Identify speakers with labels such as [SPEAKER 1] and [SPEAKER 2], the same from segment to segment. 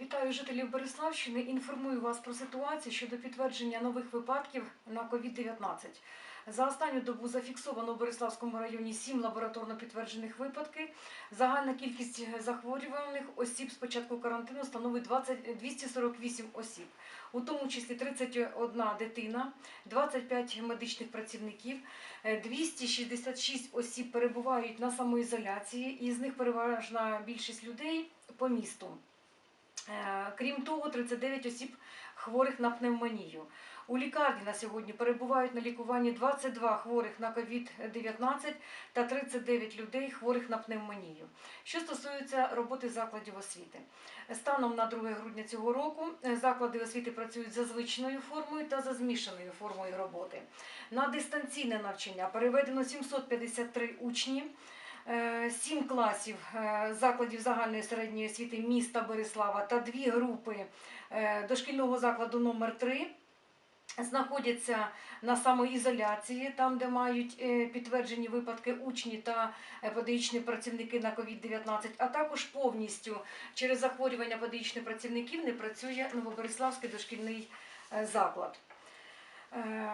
[SPEAKER 1] Вітаю жителів Бориславщини. Інформую вас про ситуацію щодо підтвердження нових випадків на COVID-19. За останню добу зафіксовано у Бориславському районі 7 лабораторно підтверджених випадків. Загальна кількість захворюваних осіб з початку карантину становить 20, 248 осіб, у тому числі 31 дитина, 25 медичних працівників, е, 266 осіб перебувають на самоізоляції, і з них переважна більшість людей по місту. Е, Крім того, 39 осіб хворих на пневмонію. У лікарні на сьогодні перебувають на лікуванні 22 хворих на COVID-19 та 39 людей хворих на пневмонію. Що стосується роботи закладів освіти, станом на 2 грудня цього року е, заклади освіти працюють за звичною формою та за змішаною формою роботи. На дистанційне навчання переведено 753 учні. Е, Сім класів е, закладів загальної середньої освіти міста Борислава та дві групи е, дошкільного закладу номер 3 знаходяться на самоізоляції, там, де мають підтверджені випадки учні та педагогічні працівники на COVID-19, а також повністю через захворювання педагогічних працівників не працює Новобориславський дошкільний заклад. Е,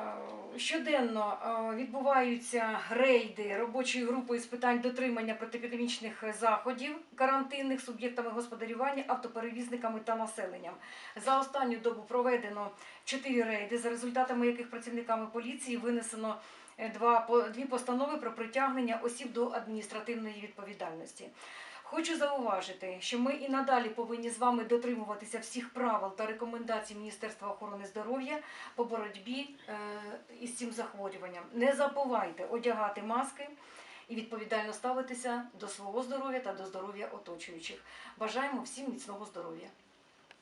[SPEAKER 1] Щоденно е, відбуваються рейди робочої групи з питань дотримання протиепідемічних заходів карантинних суб'єктами господарювання, автоперевізниками та населенням. За останню добу проведено чотири рейди, за результатами яких працівниками поліції винесено е, два, дві постанови про притягнення осіб до адміністративної відповідальності. Хочу зауважити, що ми і надалі повинні з вами дотримуватися всіх правил та рекомендацій Міністерства охорони здоров'я по боротьбі е, із цим захворюванням. Не забувайте одягати маски і відповідально ставитися до свого здоров'я та до здоров'я оточуючих. Бажаємо всім міцного здоров'я.